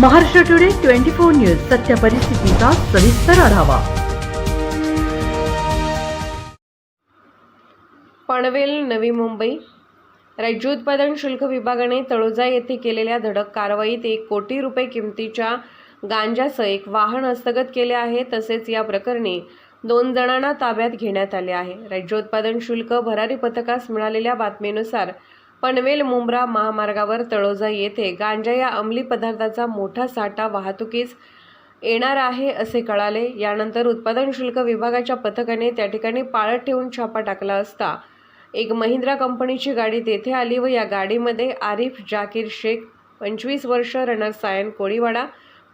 Maharashtra today twenty four news सत्य परिस्थितीचा सविस्तर आढावा. पनवेल नवी मुंबई. राज्य उत्पादन शुल्क विभागाने तळोजा येथे केलेल्या धडक कारवाईत एक कोटी रुपये किमतीच्या गांजाचं एक वाहन हस्तगत केले आहे तसेच या प्रकरणी दोन जणांना ताब्यात घेण्यात आले आहे. राज्य उत्पादन शुल्क भरारी पथकास मिळालेल्या बातमीनुसार पनवेल मुंब्रा महामार्गावर तळोजा येथे गांजा या अंमली पदार्थाचा मोठा साठा वाहतुकीस येणार आहे असे कळाले. यानंतर उत्पादन शुल्क विभागाच्या पथकाने त्या ठिकाणी पाळत ठेवून छापा टाकला असता. एक महिंद्रा कंपनीची गाडी तेथे आली व या गाडीमध्ये आरिफ जाकीर शेख पंचवीस वर्ष राहणार सायन कोळीवाडा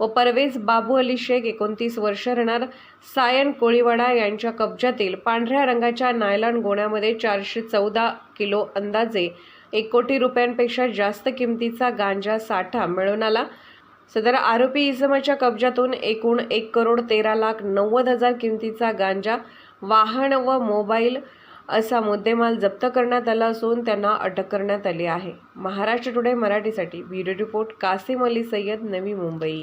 व परवेज बाबू अली शेख एकोणतीस वर्ष राहणार सायन कोळीवाडा यांच्या कब्जातील पांढऱ्या रंगाच्या नायलॉन गोण्यामध्ये चारशे चौदा किलो अंदाजे एक कोटी रुपयांपेक्षा जास्त किमतीचा गांजा साठा मिळून आला. सदर आरोपी इसमाच्या कब्जातून एकूण एक करोड तेरा लाख नव्वद हजार किमतीचा गांजा वाहन व मोबाईल असा मुद्देमाल जप्त करण्यात आला असून त्यांना अटक करण्यात आली आहे. महाराष्ट्र टुडे मराठीसाठी ब्युरो रिपोर्ट कासिम अली सय्यद नवी मुंबई.